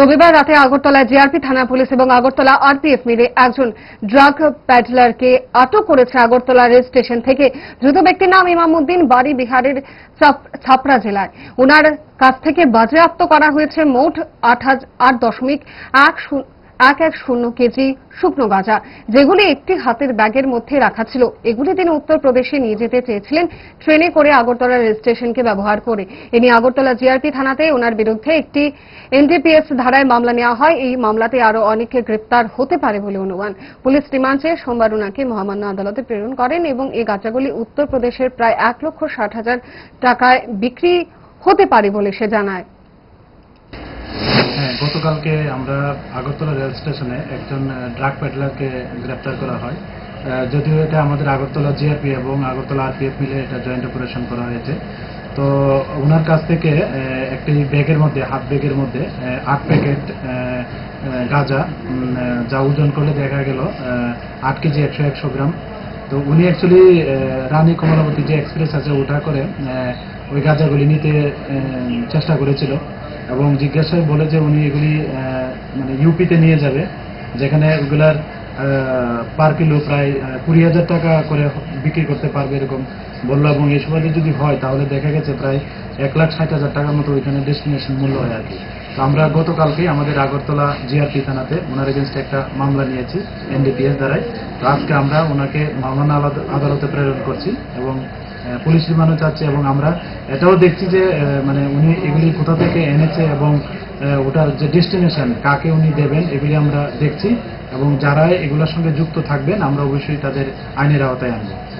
রবিবার রাতে আগরতলা জিআরপি থানা পুলিশ এবং আগরতলা আরপিএফ মিলে একজন ড্রাগ প্যাডলারকে আটক করেছে আগরতলা রেল স্টেশন থেকে। ধৃত ব্যক্তির নাম ইমামউদ্দিন বাড়ি বিহারের ছাপড়া জেলায়। ওনার কাছ থেকে বাজেয়াপ্ত করা হয়েছে মোট আট দশমিক এক এক এক শূন্য কেজি শুকনো গাঁজা, যেগুলি একটি হাতের ব্যাগের মধ্যে রাখা ছিল। এগুলি তিনি উত্তরপ্রদেশে নিয়ে যেতে চেয়েছিলেন। ট্রেনে করে আগরতলা রেল স্টেশনকে ব্যবহার করে। এ নিয়ে আগরতলা জিআরপি থানাতে ওনার বিরুদ্ধে একটি এনডিপিএস ধারায় মামলা নেওয়া হয়। এই মামলাতে আরও অনেকে গ্রেপ্তার হতে পারে বলে অনুমান। পুলিশ রিমান্ড চেয়ে সোমবার ওনাকে মহামান্য আদালতে প্রেরণ করেন এবং এই গাঁজাগুলি উত্তরপ্রদেশের প্রায় এক লক্ষ ষাট হাজার টাকায় বিক্রি হতে পারে বলে সে জানায়। গতকালকে আমরা আগরতলা রেল স্টেশনে একজন ড্রাগ প্যাডলারকে গ্রেপ্তার করা হয়। যদিও এটা আমাদের আগরতলা জিআরপি এবং আগরতলা আরপিএফ মিলে এটা জয়েন্ট অপারেশন করা হয়েছে। তো ওনার কাছ থেকে একটি ব্যাগের মধ্যে হাফ ব্যাগের মধ্যে আট প্যাকেট গাঁজা যা ওজন করলে দেখা গেল আট কেজি একশো একশো গ্রাম। তো উনি অ্যাকচুয়ালি রানী কমলাবতী যে এক্সপ্রেস আছে ওটা করে ওই গাঁজাগুলি নিতে চেষ্টা করেছিল এবং জিজ্ঞাসায় বলে যে উনি এগুলি মানে ইউপিতে নিয়ে যাবে, যেখানে ওগুলার পার কিলো প্রায় কুড়ি হাজার টাকা করে বিক্রি করতে পারবে এরকম বলল এবং এই সময় যদি হয় তাহলে দেখা গেছে প্রায় এক লাখ ষাট হাজার টাকার মতো ওইখানে ডেস্টিনেশন মূল্য হয় আর কি। তো আমরা গতকালকে আমাদের আগরতলা জিআরপি থানাতে ওনার এগেনস্টে একটা মামলা নিয়েছি এনডিপিএস দ্বারাই। তো আজকে আমরা ওনাকে মহামান্য আদালত- প্রেরণ করছি এবং পুলিশ রিমান্ডও চাচ্ছে এবং আমরা এটাও দেখছি যে মানে উনি এগুলি কোথা থেকে এনেছে এবং ওটার যে ডেস্টিনেশন কাকে উনি দেবেন, এগুলি আমরা দেখছি এবং যারা এগুলোর সঙ্গে যুক্ত থাকবেন, আমরা অবশ্যই তাদের আইনের আওতায় আনব।